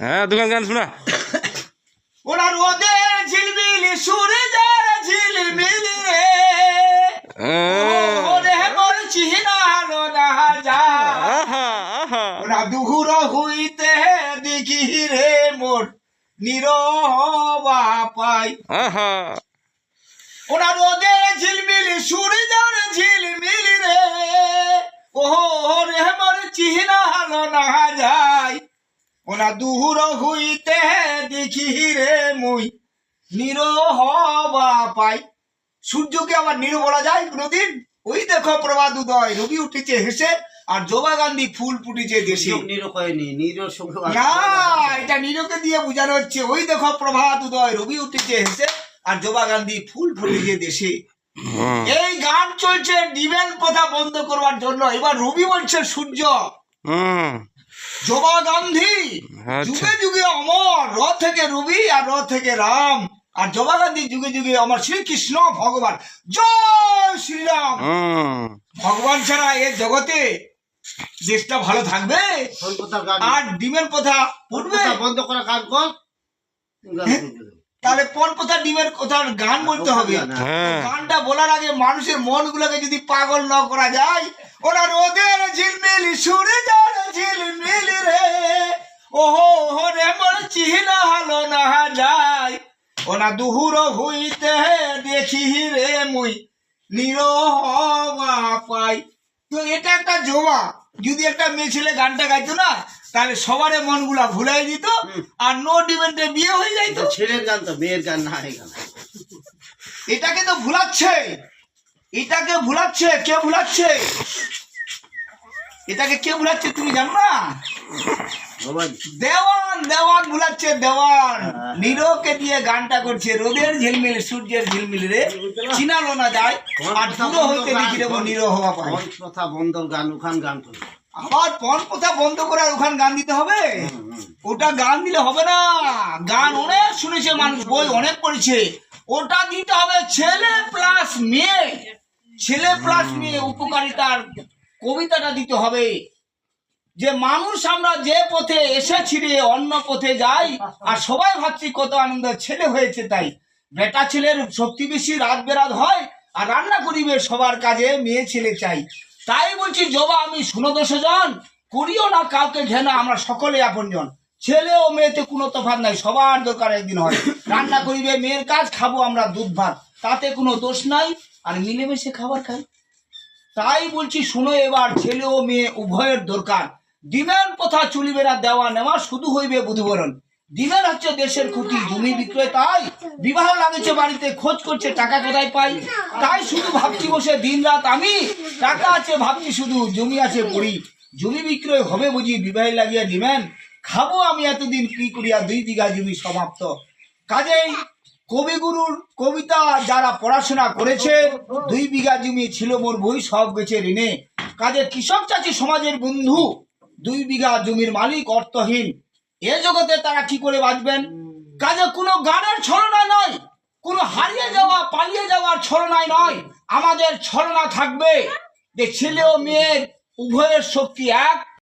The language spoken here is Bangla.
হ্যাঁ দোকান গান শোনা। ওরা রোদে ঝিলমিলি সূর্যের ঝিলমিলি রে। হ্যাঁ। ওরে মোর চিহ্ন হালো না যা। ওরা দুহুর হইতে দেখি রে মোর নিরবা পাই ওরা রোদে ঝিলমিলি সূর্যের ঝিলমিলি রে। ও রে মোর চিহ্ন হালো না ওনা দুহুর হইতে দেখি রে মুই। নিরহবা পাই। সূর্যকে আবার নির বলা যায় কোনদিন? ওই দেখো প্রভাত উদয় রবি উঠেছে হেসে আর জবা গান্ধী ফুল ফুটেছে দেশে। না এটা নিরকে দিয়ে বোঝানো হচ্ছে। ওই দেখো প্রভাত উদয় রবি উঠেছে হেসে আর জবা গান্ধী ফুল ফুটেছে দেশে। এই গান চলছে ডিমেন কথা বন্ধ করবার জন্য। এবার রবি বলছে সূর্য। হুম জবা গান্ধী আচ্ছা। যুগে যুগে অমর র থেকে রবি আর র থেকে রাম। আর জবা গান্ধী যুগে যুগে অমর শ্রীকৃষ্ণ ভগবান। জয় শ্রীরাম। ভগবান ছাড়া এই জগতে দেশটা ভালো থাকবে? আর ডিমের কথা উঠবে বন্ধ করা গান কর তাহলে পন কথা ডিমের কথার গান বলতে হবে। হ্যাঁ। গানটা বলার আগে মানুষের মন গুলোকে যদি পাগল না করা যায় ওরা রোদের ঝিলমিলি সূর্যের ঝিলমিলি রে। ওহো হো রে মোর চিহ্ন হালো না যায়। ওনা দুহুর হইতে দেখি রে মুই নিরহবা পাই। তো এটা একটা জমা যদি একটা মেয়ে ছেলে গানটা গাইতো না তাহলে সবার মনগুলা ভুলাই দিত আর নো ডিমেন্টে বিয়ে হয়ে যাইতো। ছেলের গান তো মেয়ের গান না এটাকে তো ভুলাচ্ছে। এটাকে ভুলাচ্ছে কে ভুলাচ্ছে? এটাকে কে ভুলাচ্ছে তুমি জানো না? দেওয়ান দেওয়ান ভুলাচ্ছে দেওয়ান। নিরোকে দিয়ে গানটা করছে রোদের ঝিলমিল সূর্যের ঝিলমিল রে। চিনালো না যায় আর দুটো হইতে দেখি দেবো নিরো হওয়া পায়। কথা বন্ধ গান ওখান গান করবে আবার পন কথা বন্ধ করে আর ওখানে গান দিতে হবে? ওটা গান দিলে হবে না। গান অনেক শুনেছে মানুষ বই অনেক পড়েছে। ওটা দিতে হবে ছেলে প্লাস মেয়ে। ছেলে প্লাস মেয়ে উপকারিতার কবিতাটা দিতে হবে। যে মানুষ আমরা যে পথে এসেছি রে, অন্য পথে যাই, আর সবাই ভাবছি কত আনন্দ, ছেলে হয়েছে তাই। বেটা ছেলের শক্তি বেশি, রাত বেরাত হয়, আর রান্না করিবে সবার কাজে, মেয়ে ছেলে চাই। তাই বলছি, জবা আমি শুনদোষ জন করিও না কাউকে ঘেনা আমরা সকলে আপনজন। ছেলে ও মেয়েতে কোনো তফাৎ নাই, সবার দরকার একদিন হয়। রান্না করিবে, মেয়ের কাজ খাব আমরা দুধ ভাত, তাতে কোনো দোষ নাই, আর মিলেমিশে খাবার খাই। তাই বলছি, শুনো এবার, ছেলে ও মেয়ে, উভয়ের দরকার। ডিমের কথা চলিবে না দেওয়া নেওয়া শুধু হইবে বুধবরণ। ডিমের হচ্ছে দেশের ক্ষতি, জমি বিক্রয় তাই। বিবাহ লাগেছে বাড়িতে, খোঁজ করছে, টাকা কোথায় পাই? তাই শুধু ভাবছি বসে দিন রাত আমি। টাকা আছে ভাবছি শুধু, জমি আছে পড়ি। জমি বিক্রয় হবে বুঝি, বিবাহে লাগিয়া ডিমেন খাব আমি এতদিন, কি করিয়া দুই বিঘা জমি সমাপ্ত। কাজেই কবিগুরুর কবিতা যারা পড়াশোনা করেছে, দুই বিঘা জমি ছিল মোর বই, সব গেছে ঋণে। কাজে কৃষক চাচি সমাজের বন্ধু, দুই বিঘা জমির মালিক, অর্থহীন। এ জগতে তারা কি করে বাঁচবেন? কাজে কোনো গানের ছলনা নয়, কোনো হারিয়ে যাওয়া, পালিয়ে যাওয়ার ছলনায় নয়, আমাদের ছলনা থাকবে। যে ছেলে ও মেয়ের উভয়ের শক্তি এক